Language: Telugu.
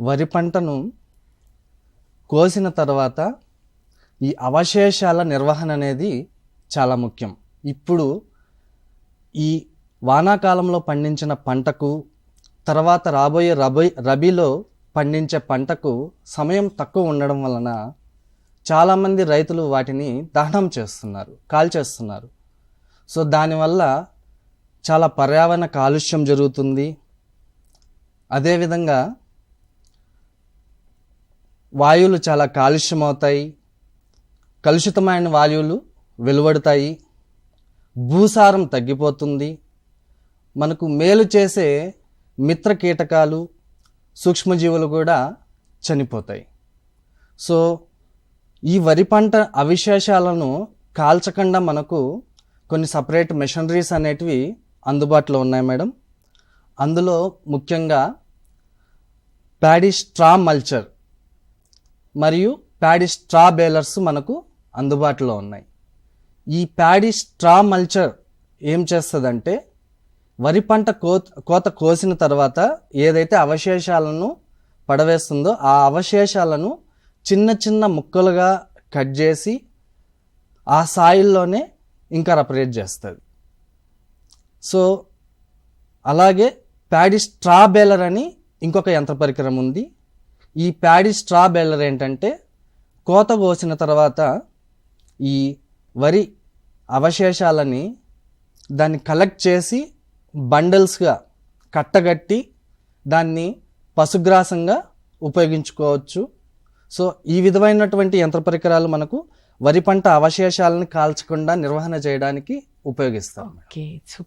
వరి పంటను కోసిన తర్వాత ఈ అవశేషాల నిర్వహణ అనేది చాలా ముఖ్యం. ఇప్పుడు ఈ వానాకాలంలో పండించిన పంటకు తర్వాత రాబోయే రబీ రబీలో పండించే పంటకు సమయం తక్కువ ఉండడం వలన చాలామంది రైతులు వాటిని దహనం చేస్తున్నారు కాల్చేస్తున్నారు. సో దానివల్ల చాలా పర్యావరణ కాలుష్యం జరుగుతుంది. అదేవిధంగా వాయువులు చాలా కాలుష్యం అవుతాయి కలుషితమైన వాయువులు వెలువడతాయి. భూసారం తగ్గిపోతుంది. మనకు మేలు చేసే మిత్ర కీటకాలు సూక్ష్మజీవులు కూడా చనిపోతాయి. సో ఈ వరి పంట అవిశేషాలను కాల్చకుండా మనకు కొన్ని సపరేట్ మెషనరీస్ అనేటివి అందుబాటులో ఉన్నాయి మేడం. అందులో ముఖ్యంగా ప్యాడీ స్ట్రా మల్చర్ మరియు ప్యాడీ స్ట్రా బేలర్స్ మనకు అందుబాటులో ఉన్నాయి. ఈ ప్యాడీ స్ట్రా మల్చర్ ఏం చేస్తుందంటే వరి పంట కోత కోత కోసిన తర్వాత ఏదైతే అవశేషాలను పడవేస్తుందో ఆ అవశేషాలను చిన్న చిన్న ముక్కలుగా కట్ చేసి ఆ సాయిల్లోనే ఇంకా రపరేట్ చేస్తుంది. సో అలాగే ప్యాడీ స్ట్రా బేలర్ అని ఇంకొక యంత్ర పరికరం ఉంది. ఈ ప్యాడీ స్ట్రా బెల్లర్ ఏంటంటే కోత కోసిన తర్వాత ఈ వరి అవశేషాలని దాన్ని కలెక్ట్ చేసి బండల్స్గా కట్టగట్టి దాన్ని పశుగ్రాసంగా ఉపయోగించుకోవచ్చు. సో ఈ విధమైనటువంటి యంత్ర పరికరాలు మనకు వరి పంట అవశేషాలను కాల్చకుండా నిర్వహణ చేయడానికి ఉపయోగిస్తాం